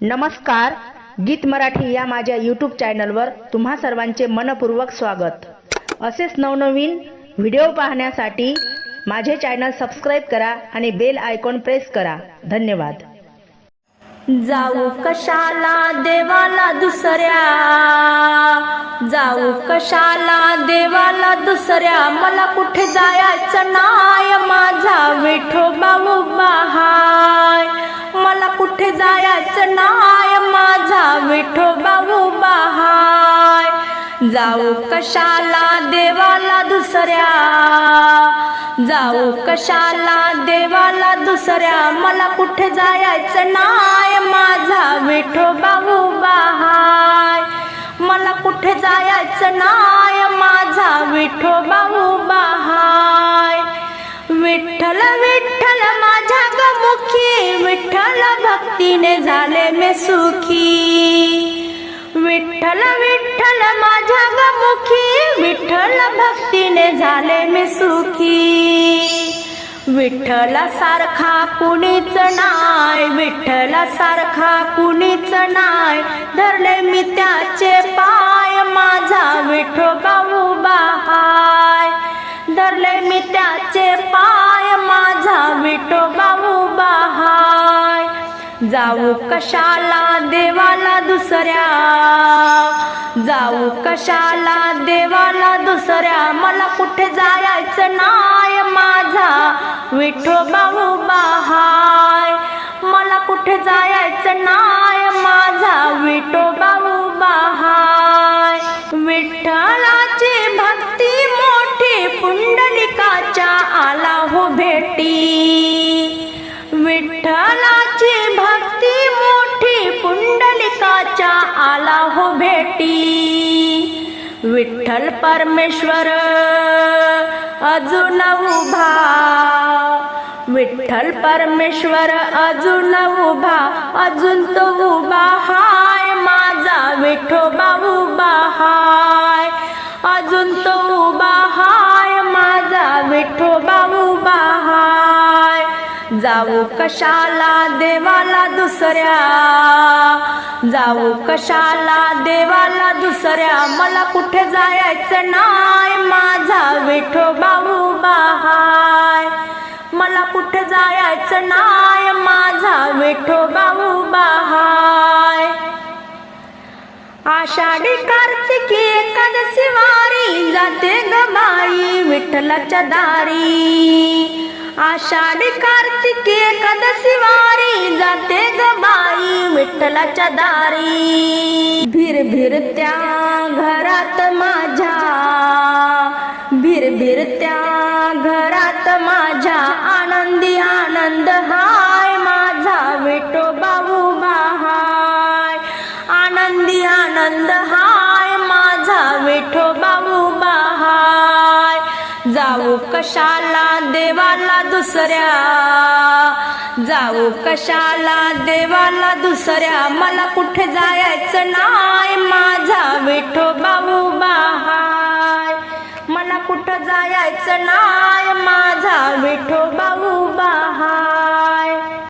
नमस्कार गीत मराठी या माझ्या यूट्यूब चॅनलवर तुम्हा सर्वांचे मनपूर्वक स्वागत. असेच नवनवीन व्हिडिओ पाहण्यासाठी माझे चॅनल सबस्क्राईब करा आणि बेल आयकॉन प्रेस करा. धन्यवाद. जाऊ कशाला देवाला दुसऱ्या? जाऊ कशाला देवाला दुसऱ्या? मला कुठे जायचं नाय? माझा विठोबा उभा हाय कुठे नाय माझा विठोबा उभा हाय जाऊ कशाला देवाला दुसऱ्या? जाऊ कशाला देवाला दुसऱ्या? मला कुठे जायचं नाय माझा विठोबा उभा हाय मला कुठे जायचं नाय माझा विठोबा उभा हाय विठ्ठल विठ्ठल माझ्या दुखी विठ्ठल भक्तीने झाले मी सुखी. विठ्ठल विठ्ठल माझ्या गमुखी विठ्ठल भक्तीने झाले मी सुखी. विठ्ठला सारखा कुणीच नाय विठ्ठला सारखा कुणीच नाय धरले मी त्याचे पाय माझा विठोबा मी त्याचे पाय माझा विठोबा उभा हाय जाऊ कशाला देवाला दुसऱ्या? जाऊ कशाला देवाला दुसऱ्या? मला कुठे जायचं नाय माझा विठोबा उभा हाय मला कुठे जायचं नाय भेटी विठ्ठल परमेश्वर अजून उभा. विठ्ठल परमेश्वर अजून उभा. अजून तो उभा हाय माझा विठोबा उभा हाय. जाऊ कशाला देवाला दुसऱ्या? जाऊ कशाला देवाला दुसऱ्या? मला कुठे जायचं नाही? माझा विठो उभा बाहाय. मला कुठे जायचं नाही? माझा विठो भाऊ बाहाय. आषाढी कार्तिकी एकादशी वारी जाते ग बाई विठ्ठलाच्या दारी. आषाढी कार्तिक एकादशी वारी जाते ग बाई विठ्ठलाच्या दारी. भिर भिर त्या घरात माझ्या भिर भिर त्या घरात माझ्या आनंदी आनंद हाय माझा विठोबा बाबू बाहाय. आनंदी आनंद हाय माझा विठो बा जाऊ कशाला देवाला दुसऱ्या? जाऊ कशाला देवाला दुसऱ्या? मला कुठे जायचं नाही? माझा विठो बाबू हाय मला कुठं जायचं नाही? माझा विठो बाबू हाय